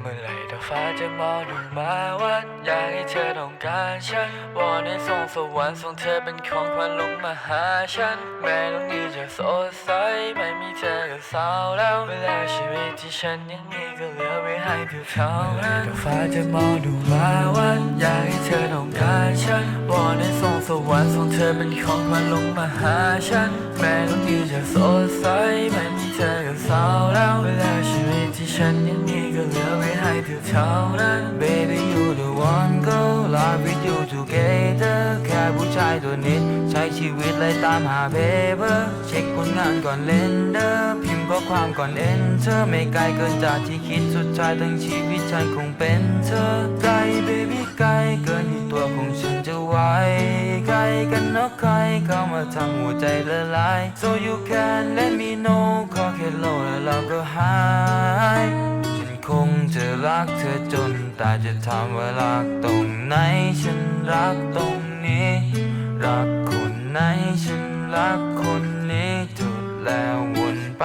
เมื่อไหร่ดอกฟ้าจะมองดูมาวันอยากให้เธอต้องการฉันวอนให้ส่งสวรรค์ส่งเธอเป็นของขวัญลงมาหาฉัน แม้ต้องดีจะสดใสไม่มีเธอก็เศร้าแล้วเวลาชีวิตที่ฉันยังมีก็เหลือไว้ให้เพียงเท่านั้นดอกฟ้าจะมองดูมาวันอยากให้เธอต้องการฉันวอนให้ส่งสวรรค์ส่งเธอเป็นของขวัญลงมาหาฉัน แม้ต้องดีจะสดใส เพียงเท่านั้น Baby you the one go live with you together แค่ผู้ชายตัวนิด ใช้ชีวิตเลยตามหา paper เช็คผลงานก่อนเล่นเด้อพิมพ์ข้อความก่อน enter ไม่ไกลเกินจากที่คิดสุดท้ายทั้งชีวิตฉันคงเป็นเธอไกล baby ไกลเกินที่ตัวของฉันจะไหวไกลกันนอกใครเข้ามาทำหัวใจละลาย so you can let me know รักเธอจนตายจะถามว่ารักตรงไหน ฉันรักตรงนี้ รักคนไหน ฉันรักคนนี้จุดแล้ววนไป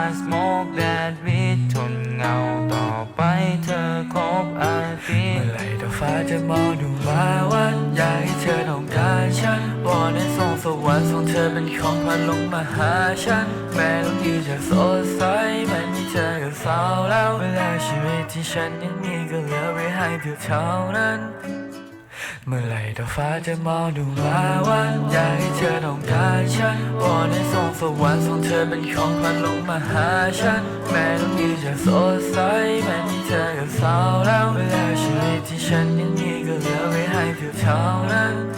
I smoke that weed ทนเงาต่อไปเธอคบ I เมื่อไหรดอกฟ้าจะมองดูมาวันอยากให้เธอต้องการฉันวอนให้ส่งสวรรค์ส่งเธอเป็นของขวัญลงมาหาฉันแม้ต้องดีจะสดใสไม่ อเศร้าแล้วเวลาชีวิตที่ฉันยังมีก็เหลือไว้ให้เพียงเท่านั้น เมื่อไหร่ดอกฟ้าจะมองดูมาวันอยากให้เธอต้องการฉันวอนให้ส่งสวรรค์ส่งเธอเป็นของขวัญลงมาหาฉัน แม้ต้องดีจะสดใสไม่มีเธอก็เศร้าแล้วเวลาชีวิตที่ฉันยังมีก็เหลือไว้ให้เพียงเท่านั้น